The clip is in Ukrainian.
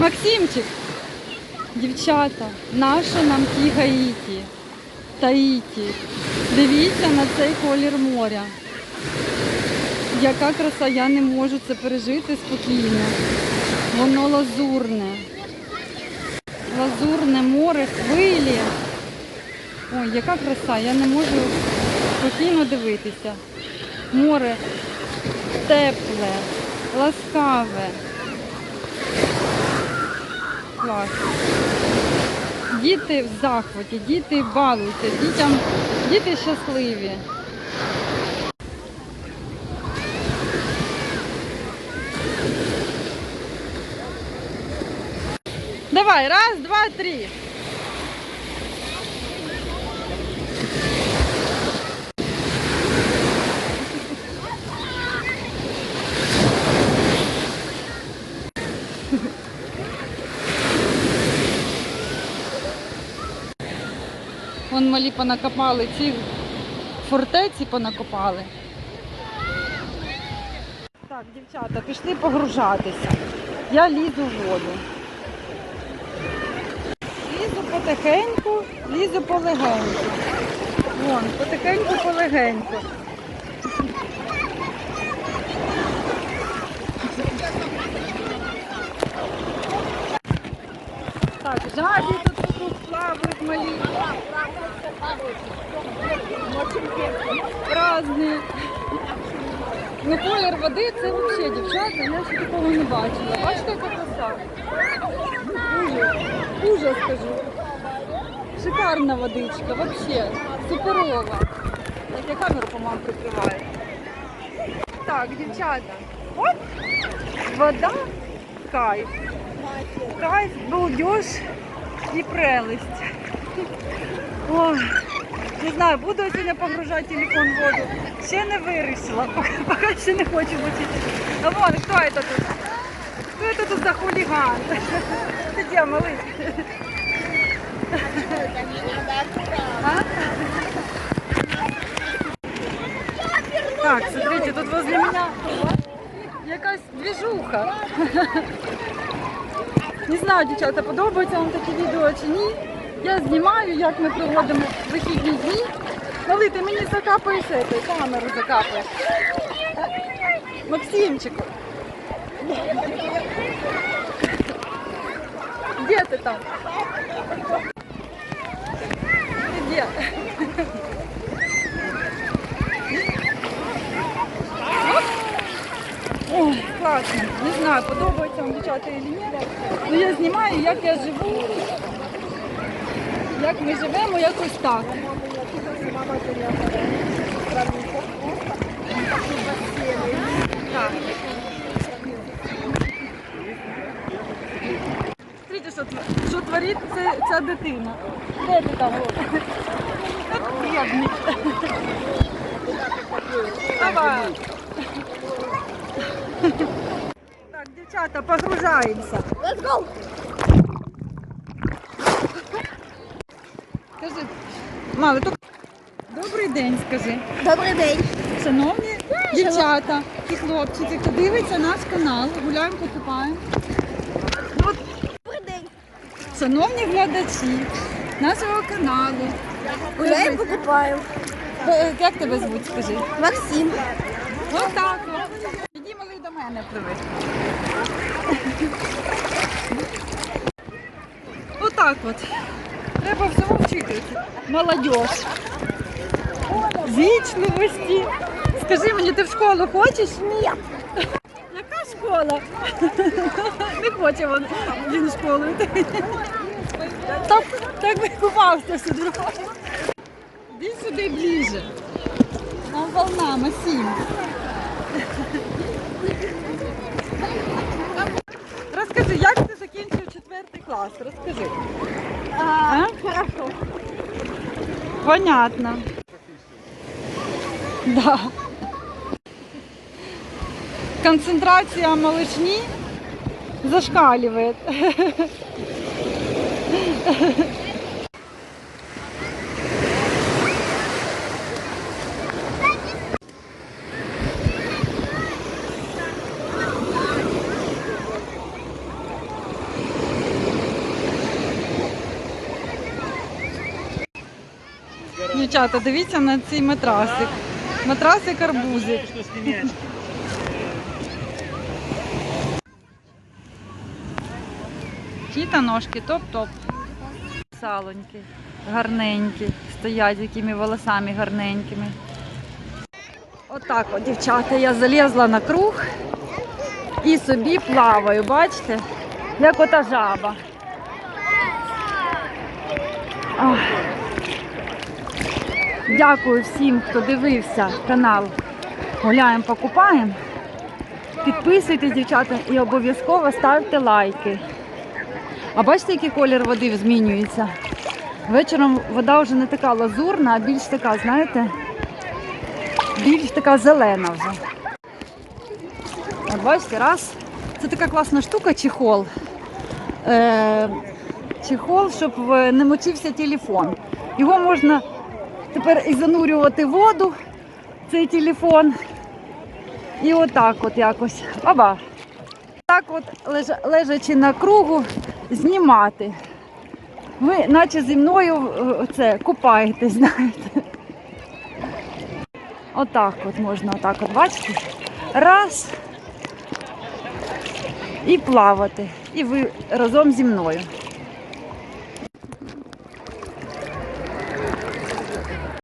Максимчик, дівчата, наше нам ті Гаїті, Таїті. Дивіться на цей колір моря. Яка краса, я не можу це пережити спокійно. Воно лазурне. Лазурне море, хвилі. Ой, яка краса, я не можу спокійно дивитися. Море тепле, ласкаве. Клас. Діти в захваті, діти балуються, дітям, діти щасливі. Давай, раз, два, три. Вон малі понакопали, ці фортеці понакопали. Так, дівчата, пішли погружатися. Я лізу в воду. Лізу потихеньку, лізу полегеньку. Вон, потихеньку, полегеньку. Так, жабі тут, тут плавають малі. Разні. Ну колір води це взагалі, дівчата, я ще такого не бачила. Бачите, яка краса? Ужас, ужас скажу. Шикарна водичка, вообще, суперова. Так, я камеру, по-моєму, прикриваю. Так, дівчата, от вода, кайф. Кайф, балдеж і прелесть. Ой, не знаю, буду я сьогодні погружати телефон в воду. Ще не вирішила, поки, поки ще не хочу бути. А вон, хто це тут? Хто це тут за хуліган? Ти де, малий? А? Так, смотрите, тут возле меня якась движуха. Не знаю, дівчата, подобається вам такі відео чи ні. Я знімаю, як ми проводимо вихідні дні. Малий, ти мені закапаєш цей, камеру закапаєш. Максимчику. Де ти там? Ти де? Класно. Не знаю, подобається вам дівчата чи ні. Ну я знімаю, як я живу. Як ми живемо, якось так. Так. Смотрите, що, що творить це, ця дитина. Де ти там? Бідний. Давай. Так, дівчата, погружаємося. Let's go! Скажи, мало, то добрий день, скажи. Добрий день. Шановні дівчата і хлопчики, хто дивиться наш канал, гуляємо, покупаємо. Ну, Добрий день. шановні глядачі нашого каналу. Гуляємо, покупаємо. Е, Як тебе звуть, скажи? Максим. Отак. от. Іди малий до мене привик. Отак от. Треба всього вчитись. Молодь. Вічливості. Скажи мені, ти в школу хочеш? Ні. Яка школа? Не хоче він, він школу. Так, так би купався сюди. Іди сюди ближче. Нам волна, Масім. Розкажи, як ти закінчив четвертий клас? Розкажи. Хорошо. Понятно. Да. Концентрація малышни зашкаливает. Дівчата, дивіться на цей матрасик. Матрасик арбузик. Ті ножки топ-топ. Салоньки, гарненькі, стоять якими волосами гарненькими. Отак от, дівчата, я залізла на круг і собі плаваю, бачите? Як ота жаба. Ах. Дякую всім, хто дивився канал Гуляємо, покупаємо. Підписуйтесь, дівчата, і обов'язково ставте лайки. А бачите, який колір води змінюється? Вечором вода вже не така лазурна, а більш така, знаєте, більш така зелена вже. От бачите, раз. Це така класна штука, чехол. Е, чехол, щоб не мочився телефон. Його можна тепер і занурювати воду, цей телефон. І отак от якось. Оба. Так от, лежа- лежачи на кругу, знімати. Ви наче зі мною е, оце, купаєтесь, знаєте. Отак от можна, отак от, бачите? Раз. І плавати. І ви разом зі мною.